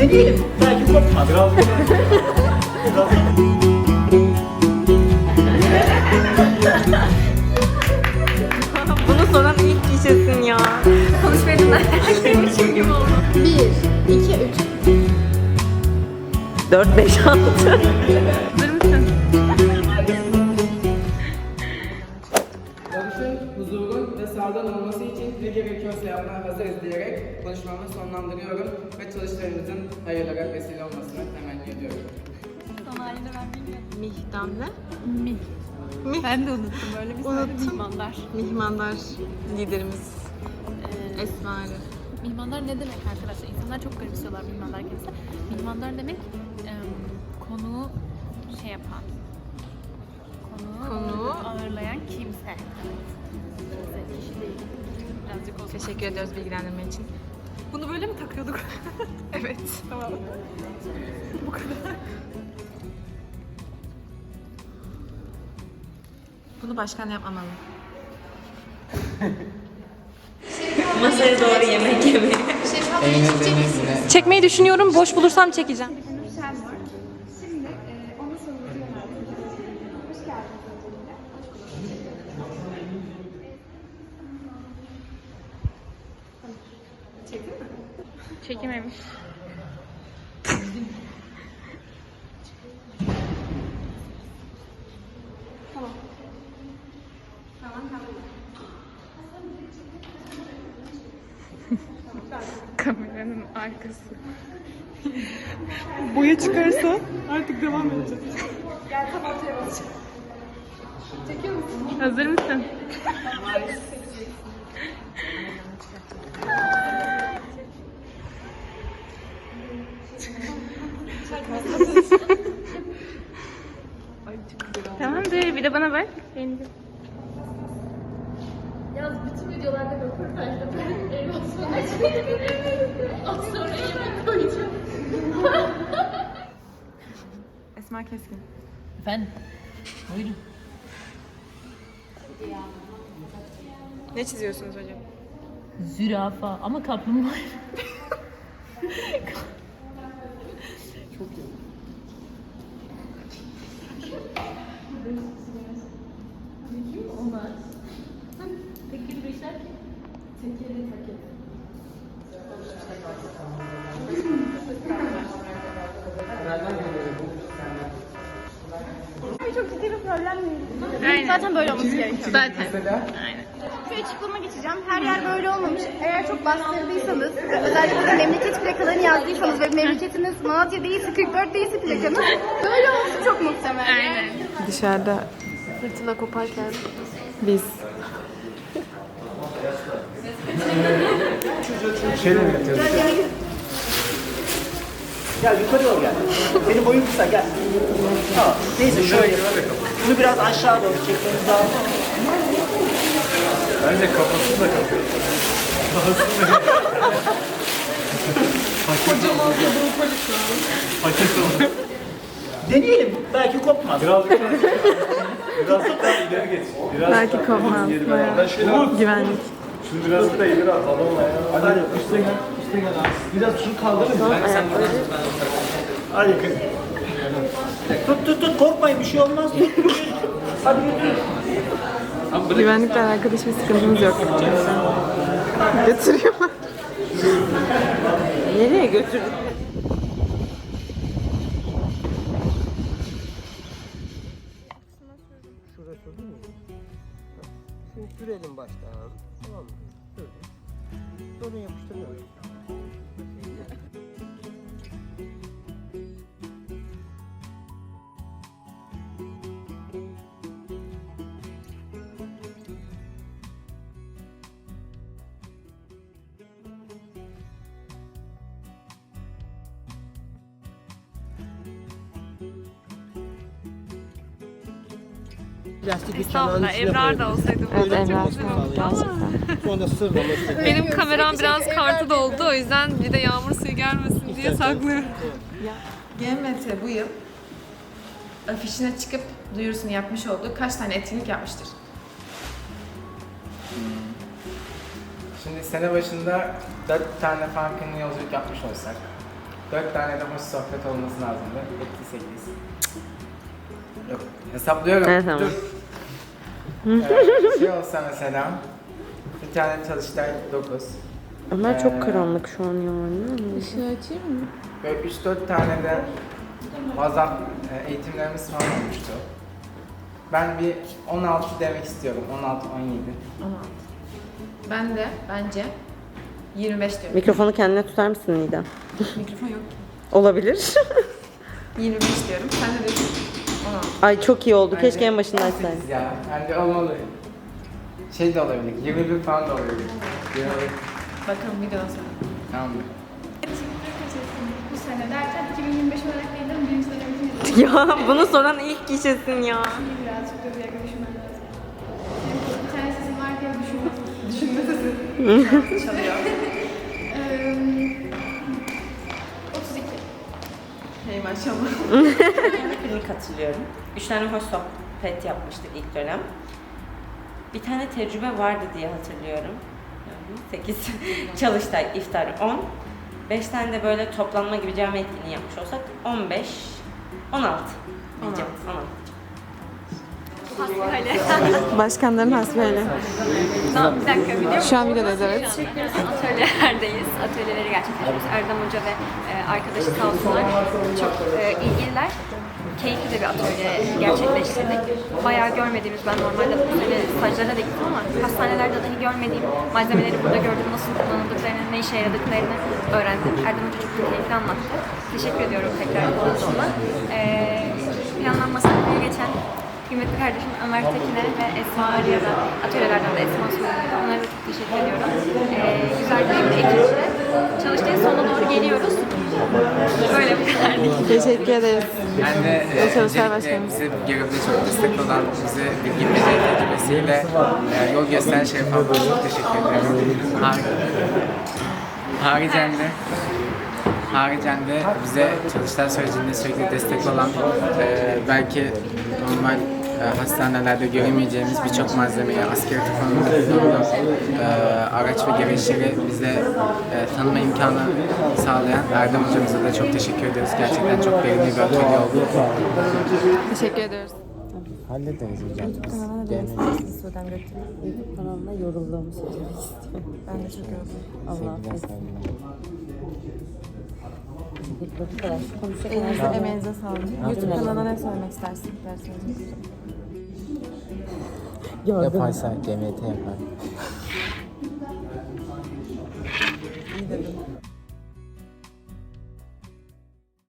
Deneyelim. Belki kopmaz. Biraz biraz Bunu soran ilk kişisin ya. Konuşmayı dinlerken gibi oldu. 1, 2, 3. 4, 5, 6. yapmaya hazırız diyerek konuşmamı sonlandırıyorum ve çalışmalarımızın hayırlara vesile olmasını temenni ediyorum. Mihdan'la Mi. Ben de unuttum böyle bir sayede mihmandar. Mihmandar liderimiz Ee, Esma'yla. mihmandar ne demek arkadaşlar? İnsanlar çok garipsiyorlar mihmandar kelimesi. Mihmandar demek em, konuğu şey yapan, konuğu, Konuğu. ağırlayan kimse. Kimse, kişi değil. Birazcık olsun. Teşekkür ediyoruz bilgilendirme için. Bunu böyle mi takıyorduk? Evet. tamam. Bu kadar. Bunu başkan yapmamalı. Masaya doğru yemek yemeyi. Çekmeyi düşünüyorum. Boş bulursam çekeceğim. Çekememiş. Kameranın arkası. Boya çıkarsa artık devam edeceğiz. Hazır mısın? Tamamdır. Bir de bana bak. Beğendim. Yalnız bütün videolarda röportajda ben eyvah sonra Az sonra yemek koyacağım. Esma Keskin. Efendim? Buyurun. Ne çiziyorsunuz hocam? Zürafa ama kaplumbağa. Çok ciddi bir problem değil. Aynen. Zaten böyle olması gerekiyor. Zaten. Bir açıklama geçeceğim. Her yer böyle olmamış. Eğer çok bastırdıysanız, özellikle memleket plakalarını yazdıysanız ve memleketiniz Malatya değilse, 44 değilse plakanız, böyle olması çok muhtemel. Aynen. Dışarıda fırtına koparken biz şeyle mi yatıyoruz? Gel yukarı doğru gel. Benim boyum kısa gel. Tamam. Neyse şöyle. Bunu biraz aşağı doğru çekmemiz lazım. Bence kafasını da kapıyor. Paket oluyor. Deneyelim. Belki kopmaz. Birazcık daha, birazcık daha ileri geç. Biraz belki kopmaz. Bayağı güvenlik. Şunu birazcık daha ileri at. Adamla ya. Hadi üstte gel. Biraz şunu kaldırın mı? Hadi kız. Tut tut tut korkmayın bir şey olmaz. Hadi götür. Güvenlikle alakalı hiçbir sıkıntımız yok. Götürüyorlar. Nereye götürdük? Şurası değil mi? Şimdi sürelim baştan. Tamam mı? Sürdüm. Sonra yapıştırıyoruz. Plastik bir çanağın Estağfurullah. içine Ebrar da koyuyoruz. olsaydı Evet burada Emrah çok güzel olurdu ama gerçekten. Sonra sırlama işte. benim kameram biraz kartı doldu o yüzden bir de yağmur suyu gelmesin diye saklıyorum. GMT bu yıl afişine çıkıp duyurusunu yapmış olduğu kaç tane etkinlik yapmıştır? Şimdi sene başında 4 tane farklı yolculuk yapmış olsak 4 tane de hoş sohbet olması lazımdı. Etti 8. Yok hesaplıyorum. Evet, tamam. Dur. Ee, şey olsa mesela bir tane çalıştay 9. Ömer Ee, çok karanlık şu an yani. Böyle 3-4 tane de fazla e, eğitimlerimiz falan olmuştu. Ben bir 16 demek istiyorum. 16-17. Ben de bence 25 diyorum. Mikrofonu kendine tutar mısın Nida? Mikrofon yok. Olabilir. 25 diyorum. Sen de diyorsun 16. Ay çok iyi oldu. Bence Keşke en başında 18 açsaydın. Ya, bence olmalı. Şey de olabilir, 21 falan da olabilir. 21. Bakalım videodan sonra. Tamam mı? Bu sene derken 2025 olarak değil de birinci dönemimiz ya bunu soran ilk kişisin ya. birazcık da bir dakika düşünmem lazım. Bir tane sesim var diye düşünme. Düşünme sesi. Çalıyor. Maşallah. Klinik hatırlıyorum. Üç tane hoş sohbet yapmıştık ilk dönem. Bir tane tecrübe vardı diye hatırlıyorum. 8 çalıştay, iftar 10. 5 tane de böyle toplanma gibi cami etkinliği yapmış olsak 15, 16 diyeceğim. 16. Başkanların hasbihali. Bir dakika video Şu an videodayız evet. Atölyelerdeyiz. Atölyeleri gerçekleştiriyoruz. Erdem Hoca ve e, arkadaşı sağ olsunlar. Çok e, ilgililer. Keyifli de bir atölye gerçekleştirdik. Bayağı görmediğimiz, ben normalde sene stajlara da gittim ama hastanelerde dahi görmediğim malzemeleri burada gördüm. Nasıl kullanıldıklarını, ne işe yaradıklarını öğrendim. Erdem Hoca çok keyifli anlattı. Teşekkür ediyorum tekrar ona. E, planlanmasını buraya geçen kıymetli kardeşim Ömer Tekin'e ve Esma Arı'ya da atölyelerden de Esma Soylu'ya onlara da çok teşekkür ediyorum. Ee, güzel bir ekiple çalıştayın sonuna doğru geliyoruz. Böyle bir. Teşekkür ederiz. Ben de e, öncelikle Başkanımız. bize görevde çok destek olan, bize bilgi ve tecrübesiyle e, yol gösteren Şerif abla çok teşekkür ederim. Har- Haricen de Haricen de bize çalıştay sürecinde sürekli destek olan e, belki normal e, hastanelerde göremeyeceğimiz birçok malzemeyi, askeri tıkanlıklarında e, araç ve gereçleri bize e, tanıma imkanı sağlayan Erdem hocamıza da çok teşekkür ediyoruz. Gerçekten çok verimli bir atölye oldu. Teşekkür ediyoruz. Hallederiz hocam. Sudan Gökçen YouTube kanalına yorulduğumu söylemek istiyorum. Ben de çok yoruldum. Allah affetsin. Bu kadar. Konuşacak Elinize kadar- emeğinize sağlık. YouTube kanalına ne söylemek istersin? Dersiniz. Yaparsa GMT yapar.